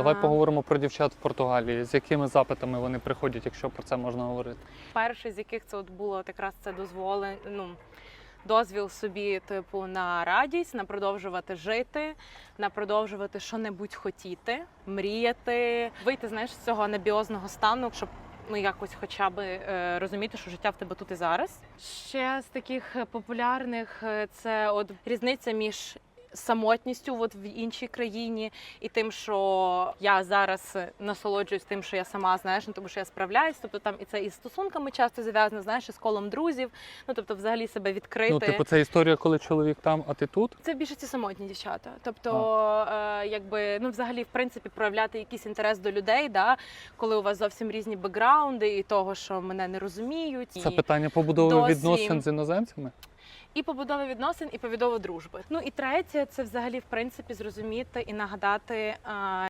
Давай поговоримо про дівчат в Португалії. З якими запитами вони приходять, якщо про це можна говорити? Перший з яких це от було от якраз це дозволе, ну, дозвіл собі, типу, на радість, на продовжувати жити, на продовжувати що-небудь хотіти, мріяти, вийти знаєш, з цього анабіозного стану, щоб. Ну, якось хоча б е, розуміти, що життя в тебе тут і зараз. Ще з таких популярних е, це от різниця між самотністю от в іншій країні і тим, що я зараз насолоджуюсь тим, що я сама знаєш, ну тому що я справляюсь. Тобто там і це із стосунками часто зв'язано, знаєш, і з колом друзів. Ну тобто, взагалі себе відкрити. Ну, типу, це історія, коли чоловік там, а ти тут. Це більше ці самотні дівчата. Тобто, е, якби ну, взагалі, в принципі, проявляти якийсь інтерес до людей, да, коли у вас зовсім різні бекграунди, і того, що мене не розуміють, Це і, питання побудови досвід. відносин з іноземцями. І побудови відносин, і побудови дружби. Ну і третє, це взагалі в принципі зрозуміти і нагадати.